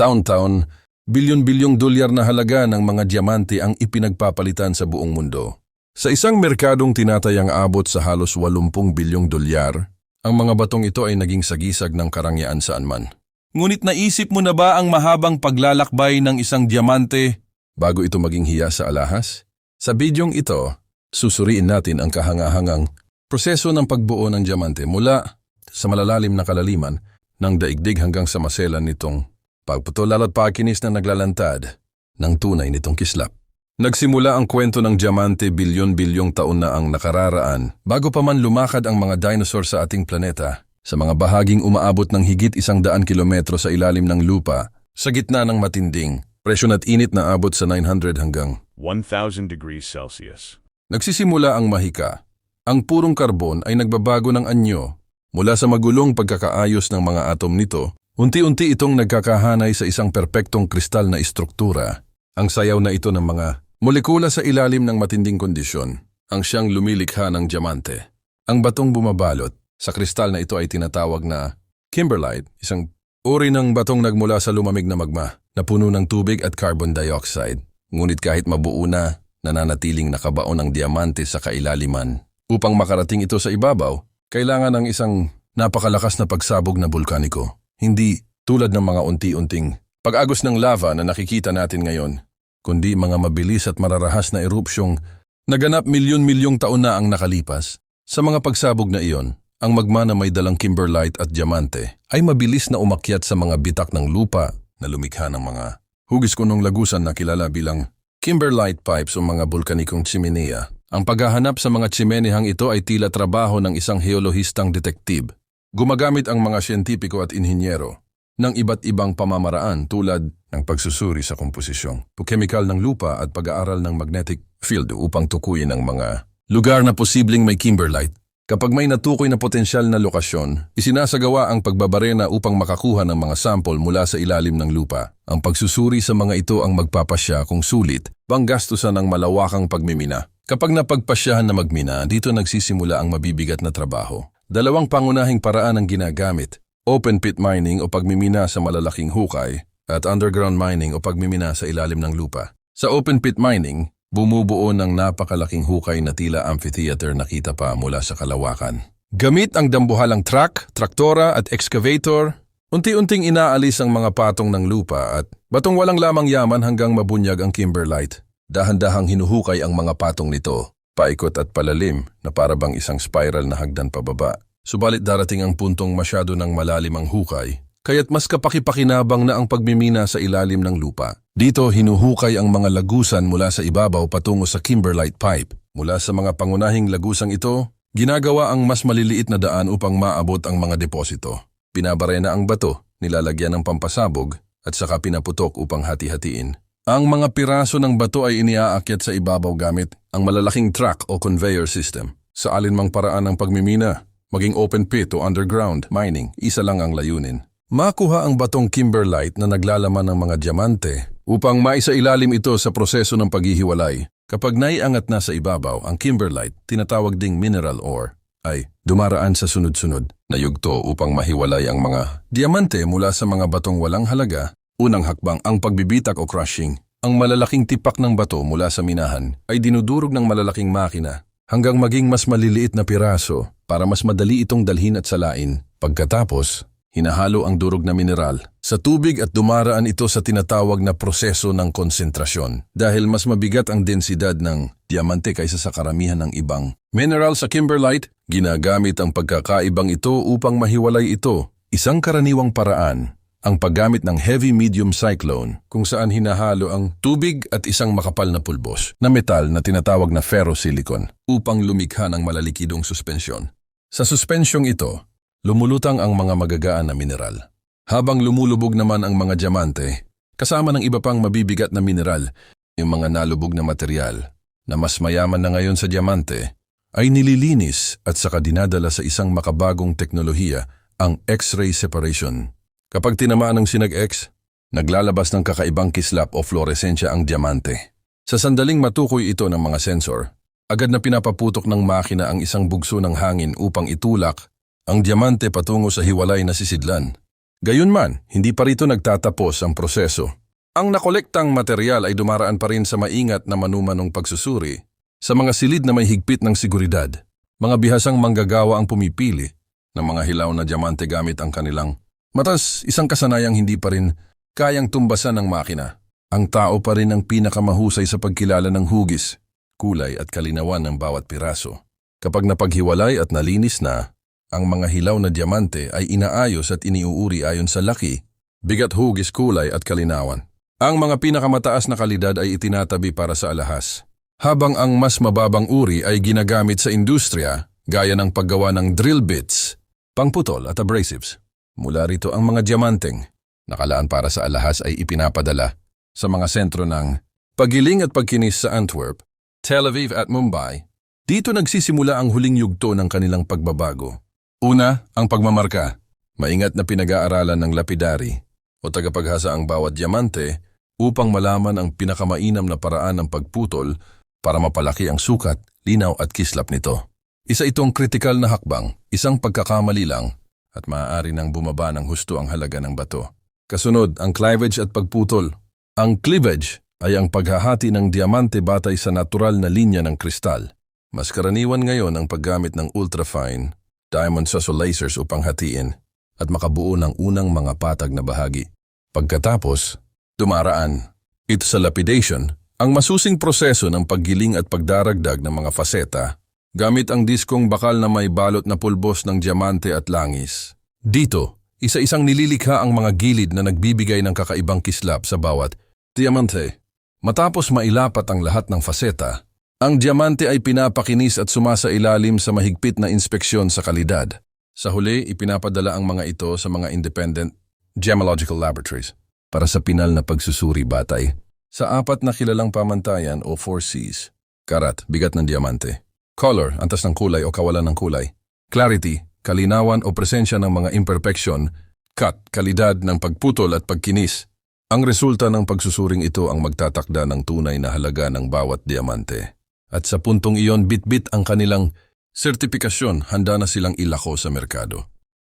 Taon-taon, bilyon-bilyong dolyar na halaga ng mga diamante ang ipinagpapalitan sa buong mundo. Sa isang merkadong tinatayang abot sa halos 80 bilyong dolyar, ang mga batong ito ay naging sagisag ng karangyaan saan man. Ngunit naisip mo na ba ang mahabang paglalakbay ng isang diamante bago ito maging hiya sa alahas? Sa bidyong ito, susuriin natin ang kahangahangang proseso ng pagbuo ng diamante mula sa malalalim na kalaliman ng daigdig hanggang sa maselan nitong pagputol at pakinis na naglalantad ng tunay nitong kislap. Nagsimula ang kwento ng diamante bilyon-bilyong taon na ang nakararaan bago pa man lumakad ang mga dinosaur sa ating planeta sa mga bahaging umaabot ng higit isang daan kilometro sa ilalim ng lupa sa gitna ng matinding presyon at init na abot sa 900 hanggang 1000 degrees Celsius. Nagsisimula ang mahika. Ang purong karbon ay nagbabago ng anyo. Mula sa magulong pagkakaayos ng mga atom nito, unti-unti itong nagkakahanay sa isang perpektong kristal na istruktura. Ang sayaw na ito ng mga molekula sa ilalim ng matinding kondisyon, ang siyang lumilikha ng diamante. Ang batong bumabalot sa kristal na ito ay tinatawag na kimberlite, isang uri ng batong nagmula sa lumamig na magma na puno ng tubig at carbon dioxide. Ngunit kahit mabuo na, nananatiling nakabaon ng diamante sa kailaliman. Upang makarating ito sa ibabaw, kailangan ng isang napakalakas na pagsabog na bulkaniko. Hindi tulad ng mga unti-unting pag-agos ng lava na nakikita natin ngayon, kundi mga mabilis at mararahas na erupsyong naganap milyon-milyong taon na ang nakalipas. Sa mga pagsabog na iyon, ang magma na may dalang kimberlite at diamante ay mabilis na umakyat sa mga bitak ng lupa na lumikha ng mga hugis kunong lagusan na kilala bilang kimberlite pipes o mga bulkanikong chimenea. Ang paghahanap sa mga chimenehang ito ay tila trabaho ng isang heolohistang detektib. Gumagamit ang mga siyentipiko at inhinyero ng iba't ibang pamamaraan tulad ng pagsusuri sa komposisyon, chemical ng lupa at pag-aaral ng magnetic field upang tukuyin ang mga lugar na posibleng may kimberlite. Kapag may natukoy na potensyal na lokasyon, isinasagawa ang pagbabarena upang makakuha ng mga sample mula sa ilalim ng lupa. Ang pagsusuri sa mga ito ang magpapasya kung sulit, bang gastusan ng malawakang pagmimina. Kapag napagpasyahan na magmina, dito nagsisimula ang mabibigat na trabaho. Dalawang pangunahing paraan ang ginagamit, open pit mining o pagmimina sa malalaking hukay at underground mining o pagmimina sa ilalim ng lupa. Sa open pit mining, bumubuo ng napakalaking hukay na tila amphitheater na kita pa mula sa kalawakan. Gamit ang dambuhalang truck, traktora at excavator, unti-unting inaalis ang mga patong ng lupa at batong walang lamang yaman hanggang mabunyag ang kimberlite. Dahan-dahang hinuhukay ang mga patong nito, paikot at palalim na parabang isang spiral na hagdan pababa. Subalit darating ang puntong masyado ng malalim ang hukay, kaya't mas kapakipakinabang na ang pagmimina sa ilalim ng lupa. Dito hinuhukay ang mga lagusan mula sa ibabaw patungo sa kimberlite pipe. Mula sa mga pangunahing lagusang ito, ginagawa ang mas maliliit na daan upang maabot ang mga deposito. Pinabarena ang bato, nilalagyan ng pampasabog, at saka pinaputok upang hati-hatiin. Ang mga piraso ng bato ay iniaakyat sa ibabaw gamit ang malalaking truck o conveyor system. Sa alinmang paraan ng pagmimina, maging open pit o underground mining, isa lang ang layunin. Makuha ang batong kimberlite na naglalaman ng mga diamante upang maisailalim ito sa proseso ng paghihiwalay. Kapag naiangat na sa ibabaw, ang kimberlite, tinatawag ding mineral ore, ay dumaraan sa sunod-sunod na yugto upang mahiwalay ang mga diamante mula sa mga batong walang halaga. Unang hakbang ang pagbibitak o crushing. Ang malalaking tipak ng bato mula sa minahan ay dinudurog ng malalaking makina hanggang maging mas maliliit na piraso para mas madali itong dalhin at salain. Pagkatapos, hinahalo ang durog na mineral sa tubig at dumaraan ito sa tinatawag na proseso ng konsentrasyon dahil mas mabigat ang densidad ng diamante kaysa sa karamihan ng ibang mineral sa kimberlite, ginagamit ang pagkakaibang ito upang mahiwalay ito. Isang karaniwang paraan ang paggamit ng heavy medium cyclone kung saan hinahalo ang tubig at isang makapal na pulbos na metal na tinatawag na ferrosilicon upang lumikha ng malalikidong suspensyon. Sa suspensyong ito, lumulutang ang mga magagaan na mineral. Habang lumulubog naman ang mga diamante, kasama ng iba pang mabibigat na mineral, yung mga nalubog na material na mas mayaman na ngayon sa diamante, ay nililinis at saka dinadala sa isang makabagong teknolohiya, ang X-ray separation. Kapag tinamaan ng sinag-X, naglalabas ng kakaibang kislap o fluoresensya ang diamante. Sa sandaling matukoy ito ng mga sensor, agad na pinapaputok ng makina ang isang bugso ng hangin upang itulak ang diamante patungo sa hiwalay na sisidlan. Gayunman, hindi pa rito nagtatapos ang proseso. Ang nakolektang material ay dumaraan pa rin sa maingat na manumanong pagsusuri sa mga silid na may higpit ng seguridad. Mga bihasang manggagawa ang pumipili ng mga hilaw na diamante gamit ang kanilang matas isang kasanayang hindi pa rin kayang tumbasan ng makina. Ang tao pa rin ang pinakamahusay sa pagkilala ng hugis, kulay at kalinawan ng bawat piraso. Kapag napaghiwalay at nalinis na, ang mga hilaw na diamante ay inaayos at iniuuri ayon sa laki, bigat hugis kulay at kalinawan. Ang mga pinakamataas na kalidad ay itinatabi para sa alahas, habang ang mas mababang uri ay ginagamit sa industriya gaya ng paggawa ng drill bits, pangputol at abrasives. Mula rito ang mga diamanteng, nakalaan para sa alahas ay ipinapadala sa mga sentro ng pagiling at pagkinis sa Antwerp, Tel Aviv at Mumbai. Dito nagsisimula ang huling yugto ng kanilang pagbabago. Una, ang pagmamarka. Maingat na pinag-aaralan ng lapidary o tagapaghasa ang bawat diamante upang malaman ang pinakamainam na paraan ng pagputol para mapalaki ang sukat, linaw at kislap nito. Isa itong kritikal na hakbang, isang pagkakamali lang at maaari nang bumaba ng husto ang halaga ng bato. Kasunod, ang cleavage at pagputol. Ang cleavage ay ang paghahati ng diamante batay sa natural na linya ng kristal. Mas karaniwan ngayon ang paggamit ng ultrafine diamond sasso lasers upang hatiin at makabuo ng unang mga patag na bahagi. Pagkatapos, dumaraan. Ito sa lapidation, ang masusing proseso ng paggiling at pagdaragdag ng mga faseta gamit ang diskong bakal na may balot na pulbos ng diamante at langis. Dito, isa-isang nililikha ang mga gilid na nagbibigay ng kakaibang kislap sa bawat diamante. Matapos mailapat ang lahat ng faseta, ang diamante ay pinapakinis at sumasa ilalim sa mahigpit na inspeksyon sa kalidad. Sa huli, ipinapadala ang mga ito sa mga independent gemological laboratories para sa pinal na pagsusuri batay. Sa apat na kilalang pamantayan o 4Cs, karat, bigat ng diamante, color, antas ng kulay o kawalan ng kulay, clarity, kalinawan o presensya ng mga imperfection, cut, kalidad ng pagputol at pagkinis. Ang resulta ng pagsusuring ito ang magtatakda ng tunay na halaga ng bawat diamante. At sa puntong iyon, bit-bit ang kanilang sertipikasyon, handa na silang ilako sa merkado.